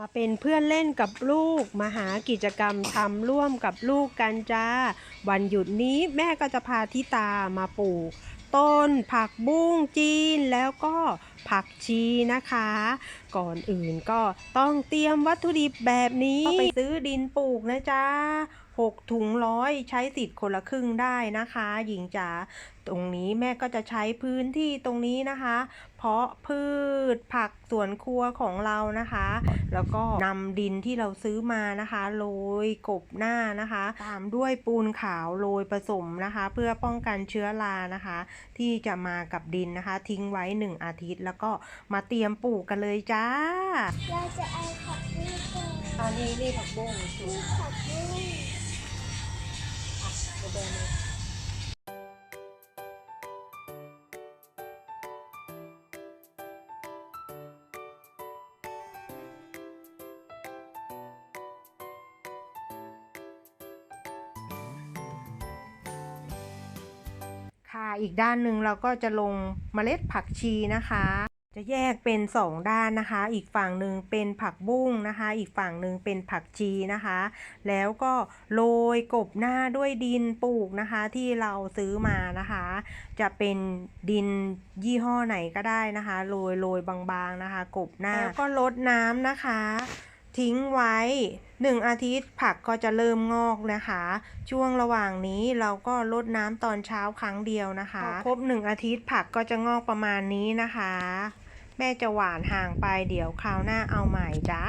มาเป็นเพื่อนเล่นกับลูก มาหากิจกรรมทำร่วมกับลูกกันจ้า วันหยุดนี้แม่ก็จะพาทิตามาปลูกต้นผักบุ้งจีนแล้วก็ผักชีนะคะ ก่อนอื่นก็ต้องเตรียมวัตถุดิบแบบนี้ ไปซื้อดินปลูกนะจ๊ะ หกถุงร้อยใช้สิทธิ์คนละครึ่งได้นะคะ หญิงจ๋าตรงนี้แม่ก็จะใช้พื้นที่ตรงนี้นะคะ เพาะพืชผักสวนครัวของเรานะคะ แล้วก็นำดินที่เราซื้อมานะคะโรยกบหน้านะคะ ตามด้วยปูนขาวโรยผสมนะคะ เพื่อป้องกันเชื้อรานะคะ ที่จะมากับดินนะคะ ทิ้งไว้หนึ่งอาทิตย์ แล้วก็มาเตรียมปลูกกันเลยจ้าเราจะเอาผักบุ้งก่อนอันนี้นี่ผักบุ้งนี่ผักบุ้ง ค่ะอีกด้านหนึ่งเราก็จะลงเมล็ดผักชีนะคะ จะแยกเป็นสองด้านนะคะ อีกฝั่งหนึ่งเป็นผักบุ้งนะคะ อีกฝั่งหนึ่งเป็นผักชีนะคะ แล้วก็โรยกบหน้าด้วยดินปลูกนะคะที่เราซื้อมานะคะ จะเป็นดินยี่ห้อไหนก็ได้นะคะโรยโรยบางๆนะคะ กบหน้าแล้วก็ลดน้ำนะคะ ทิ้งไว้หนึ่งอาทิตย์ผักก็จะเริ่มงอกนะคะ ช่วงระหว่างนี้เราก็ลดน้ำตอนเช้าครั้งเดียวนะคะครบหนึ่งอาทิตย์ผักก็จะงอกประมาณนี้นะคะ แม่จะหวานห่างไปเดี๋ยวคราวหน้าเอาใหม่จ้า